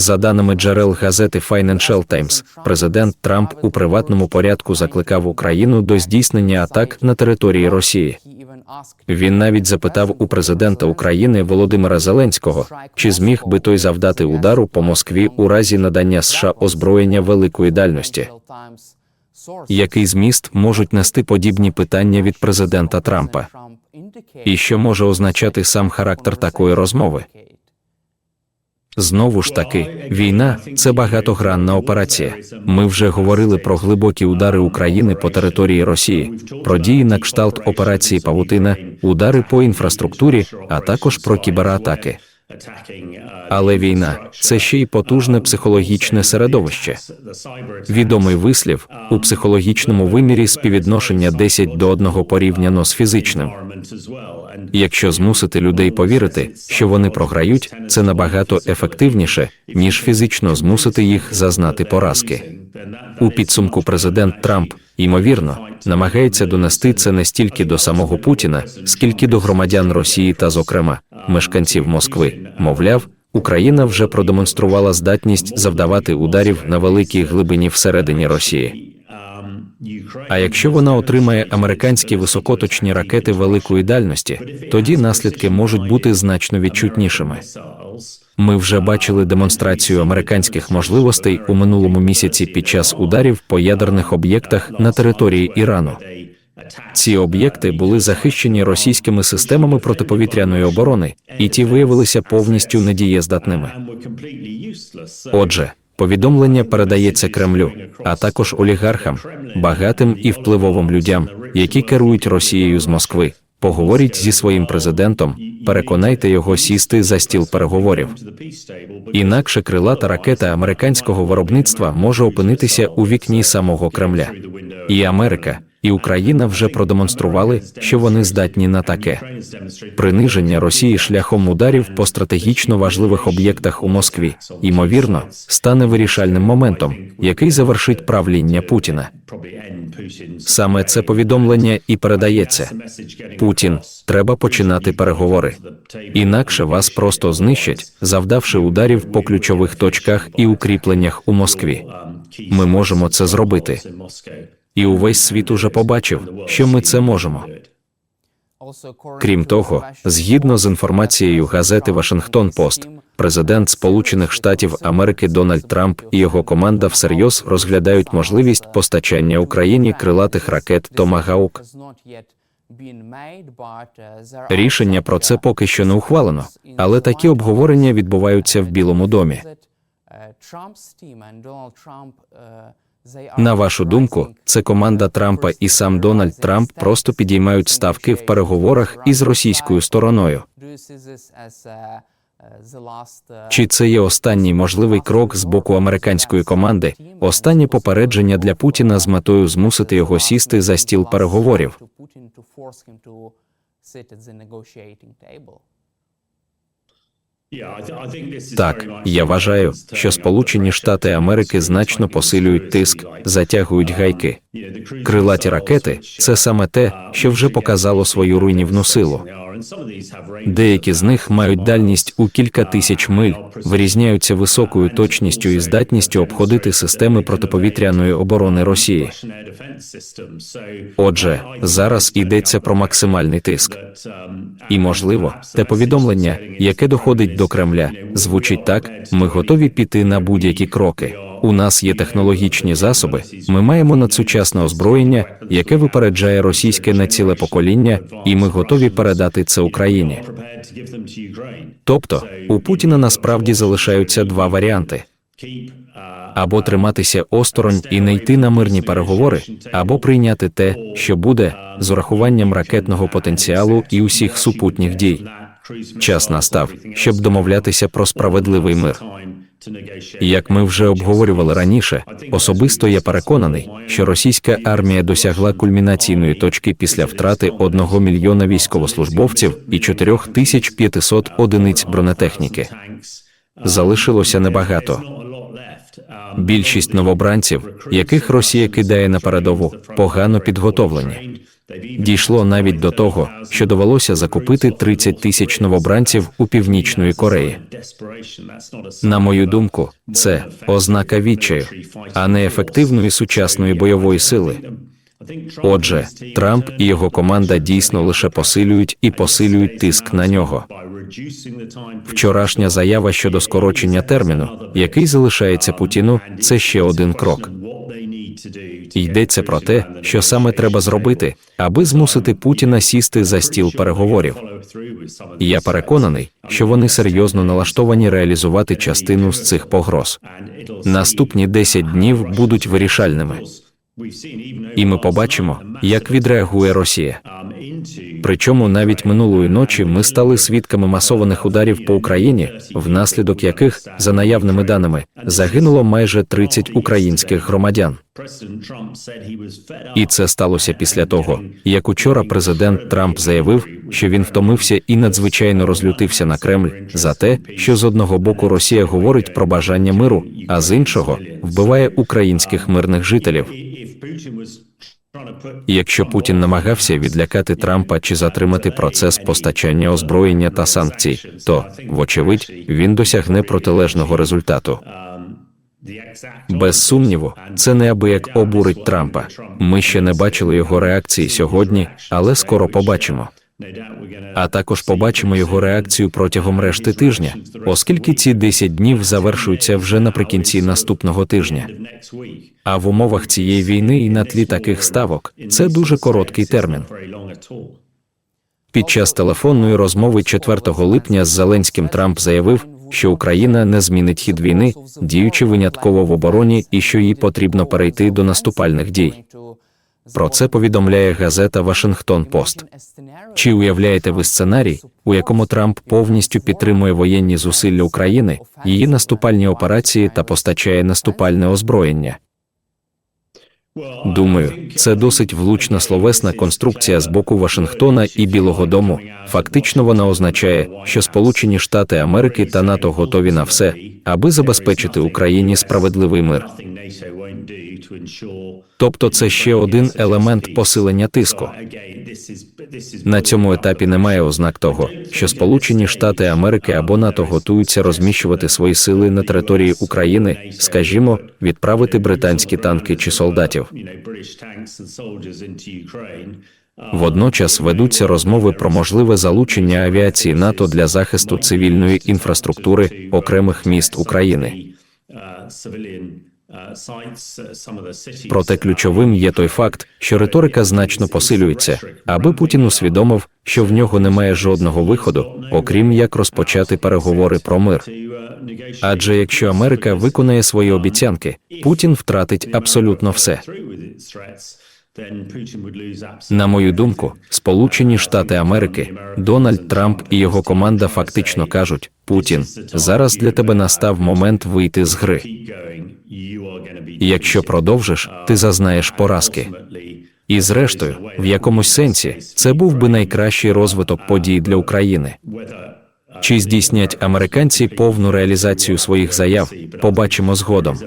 За даними джерел газети Financial Times, президент Трамп у приватному порядку закликав Україну до здійснення атак на території Росії. Він навіть запитав у президента України Володимира Зеленського, чи зміг би той завдати удару по Москві у разі надання США озброєння великої дальності. Який зміст можуть нести подібні питання від президента Трампа? І що може означати сам характер такої розмови? Знову ж таки, війна це багатогранна операція. Ми вже говорили про глибокі удари України по території Росії, про дії на кшталт операції Павутина, удари по інфраструктурі, а також про кібератаки. Але війна це ще й потужне психологічне середовище. Відомий вислів у психологічному вимірі співвідношення 10 до 1 порівняно з фізичним. Якщо змусити людей повірити, що вони програють, це набагато ефективніше, ніж фізично змусити їх зазнати поразки. У підсумку президент Трамп, ймовірно, намагається донести це не стільки до самого Путіна, скільки до громадян Росії та, зокрема, мешканців Москви. Мовляв, Україна вже продемонструвала здатність завдавати ударів на великій глибині всередині Росії. А якщо вона отримає американські високоточні ракети великої дальності, тоді наслідки можуть бути значно відчутнішими. Ми вже бачили демонстрацію американських можливостей у минулому місяці під час ударів по ядерних об'єктах на території Ірану. Ці об'єкти були захищені російськими системами протиповітряної оборони, і ті виявилися повністю недієздатними. Отже, повідомлення передається Кремлю, а також олігархам, багатим і впливовим людям, які керують Росією з Москви. Поговоріть зі своїм президентом, переконайте його сісти за стіл переговорів. Інакше крилата ракета американського виробництва може опинитися у вікні самого Кремля. І Америка, і Україна вже продемонстрували, що вони здатні на таке. Приниження Росії шляхом ударів по стратегічно важливих об'єктах у Москві, ймовірно, стане вирішальним моментом, який завершить правління Путіна. Саме це повідомлення і передається. Путін, треба починати переговори. Інакше вас просто знищать, завдавши ударів по ключових точках і укріпленнях у Москві. Ми можемо це зробити. І увесь світ уже побачив, що ми це можемо. Крім того, згідно з інформацією газети Вашингтон Пост, президент Сполучених Штатів Америки Дональд Трамп і його команда всерйоз розглядають можливість постачання Україні крилатих ракет Томагаук. Рішення про це поки що не ухвалено, але такі обговорення відбуваються в Білому домі. На вашу думку, це команда Трампа і сам Дональд Трамп просто підіймають ставки в переговорах із російською стороною. Чи це є останній можливий крок з боку американської команди, останнє попередження для Путіна з метою змусити його сісти за стіл переговорів? Так, я вважаю, що Сполучені Штати Америки значно посилюють тиск, затягують гайки. Крилаті ракети це саме те, що вже показало свою руйнівну силу. Деякі з них мають дальність у кілька тисяч миль, вирізняються високою точністю і здатністю обходити системи протиповітряної оборони Росії. Отже, зараз йдеться про максимальний тиск. І, можливо, те повідомлення, яке доходить до Кремля, звучить так: ми готові піти на будь-які кроки. У нас є технологічні засоби, ми маємо надсучасне озброєння, яке випереджає російське на ціле покоління, і ми готові передати Україні. Тобто у Путіна насправді залишаються два варіанти: або триматися осторонь і не йти на мирні переговори, або прийняти те, що буде з урахуванням ракетного потенціалу і усіх супутніх дій. Час настав, щоб домовлятися про справедливий мир. Як ми вже обговорювали раніше, особисто я переконаний, що російська армія досягла кульмінаційної точки після втрати одного мільйона військовослужбовців і 4500 одиниць бронетехніки. Залишилося небагато. Більшість новобранців, яких Росія кидає на передову, погано підготовлені. Дійшло навіть до того, що довелося закупити 30 тисяч новобранців у північної Кореї. На мою думку, це ознака відчаю, а не ефективної сучасної бойової сили. Отже, Трамп і його команда дійсно лише посилюють і посилюють тиск на нього. Вчорашня заява щодо скорочення терміну, який залишається Путіну, це ще один крок. Йдеться про те, що саме треба зробити, аби змусити Путіна сісти за стіл переговорів. Я переконаний, що вони серйозно налаштовані реалізувати частину з цих погроз. Наступні 10 днів будуть вирішальними. І ми побачимо, як відреагує Росія. Причому навіть минулої ночі ми стали свідками масованих ударів по Україні, внаслідок яких, за наявними даними, загинуло майже 30 українських громадян. І це сталося після того, як учора президент Трамп заявив, що він втомився і надзвичайно розлютився на Кремль за те, що з одного боку Росія говорить про бажання миру, а з іншого вбиває українських мирних жителів. Якщо Путін намагався відлякати Трампа чи затримати процес постачання озброєння та санкцій, то, вочевидь, він досягне протилежного результату. Без сумніву, це неабияк обурить Трампа. Ми ще не бачили його реакції сьогодні, але скоро побачимо. А також побачимо його реакцію протягом решти тижня, оскільки ці 10 днів завершуються вже наприкінці наступного тижня. А в умовах цієї війни і на тлі таких ставок це дуже короткий термін. Під час телефонної розмови 4 липня з Зеленським Трамп заявив, що Україна не змінить хід війни, діючи винятково в обороні, і що їй потрібно перейти до наступальних дій. Про це повідомляє газета Вашингтон Пост. Чи уявляєте ви сценарій, у якому Трамп повністю підтримує воєнні зусилля України, її наступальні операції та постачає наступальне озброєння? Думаю, це досить влучна словесна конструкція з боку Вашингтона і Білого Дому. Фактично, вона означає, що Сполучені Штати Америки та НАТО готові на все, аби забезпечити Україні справедливий мир. Тобто, це ще один елемент посилення тиску. На цьому етапі немає ознак того, що Сполучені Штати Америки або НАТО готуються розміщувати свої сили на території України, скажімо, відправити британські танки чи солдатів. Водночас ведуться розмови про можливе залучення авіації НАТО для захисту цивільної інфраструктури окремих міст України. Проте ключовим є той факт, що риторика значно посилюється, аби Путін усвідомив, що в нього немає жодного виходу, окрім як розпочати переговори про мир. Адже якщо Америка виконає свої обіцянки, Путін втратить абсолютно все. На мою думку, Сполучені Штати Америки, Дональд Трамп і його команда фактично кажуть: Путін, зараз для тебе настав момент вийти з гри. Якщо продовжиш, ти зазнаєш поразки. І зрештою, в якомусь сенсі, це був би найкращий розвиток подій для України. Чи здійснять американці повну реалізацію своїх заяв? Побачимо згодом.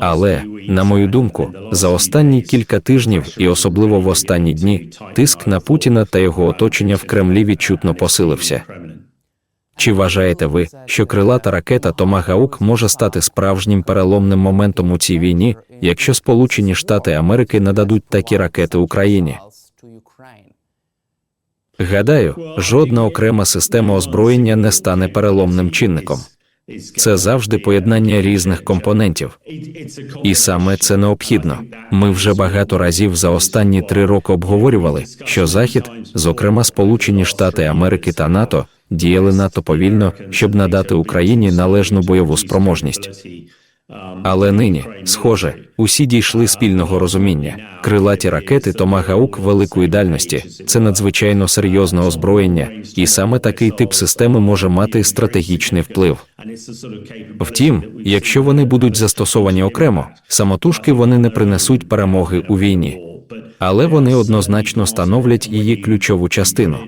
Але, на мою думку, за останні кілька тижнів, і особливо в останні дні, тиск на Путіна та його оточення в Кремлі відчутно посилився. Чи вважаєте ви, що крилата ракета Томагаук може стати справжнім переломним моментом у цій війні, якщо Сполучені Штати Америки нададуть такі ракети Україні? Гадаю, жодна окрема система озброєння не стане переломним чинником. Це завжди поєднання різних компонентів. І саме це необхідно. Ми вже багато разів за останні три роки обговорювали, що Захід, зокрема Сполучені Штати Америки та НАТО, діяли надто повільно, щоб надати Україні належну бойову спроможність. Але нині, схоже, усі дійшли спільного розуміння. Крилаті ракети Томагаук великої дальності це надзвичайно серйозне озброєння, і саме такий тип системи може мати стратегічний вплив. Втім, якщо вони будуть застосовані окремо, самотужки вони не принесуть перемоги у війні, але вони однозначно становлять її ключову частину.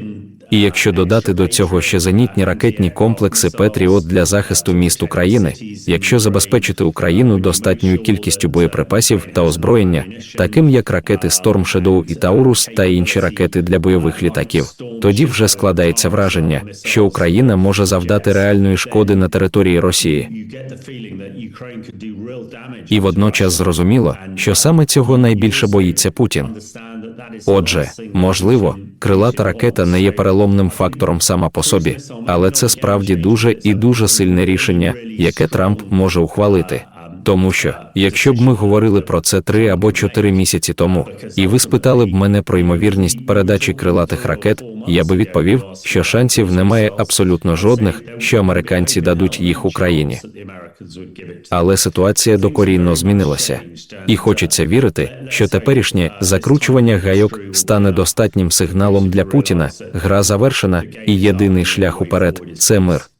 І якщо додати до цього ще зенітні ракетні комплекси Петріот для захисту міст України, якщо забезпечити Україну достатньою кількістю боєприпасів та озброєння, таким як ракети Storm Shadow і Таурус та інші ракети для бойових літаків, тоді вже складається враження, що Україна може завдати реальної шкоди на території Росії. І водночас зрозуміло, що саме цього найбільше боїться Путін. Отже, можливо, крилата ракета не є переломним фактором сама по собі, але це справді дуже і дуже сильне рішення, яке Трамп може ухвалити. Тому що, якщо б ми говорили про це три або чотири місяці тому, і ви спитали б мене про ймовірність передачі крилатих ракет, я би відповів, що шансів немає абсолютно жодних, що американці дадуть їх Україні. Але ситуація докорінно змінилася, і хочеться вірити, що теперішнє закручування гайок стане достатнім сигналом для Путіна. Гра завершена, і єдиний шлях уперед це мир.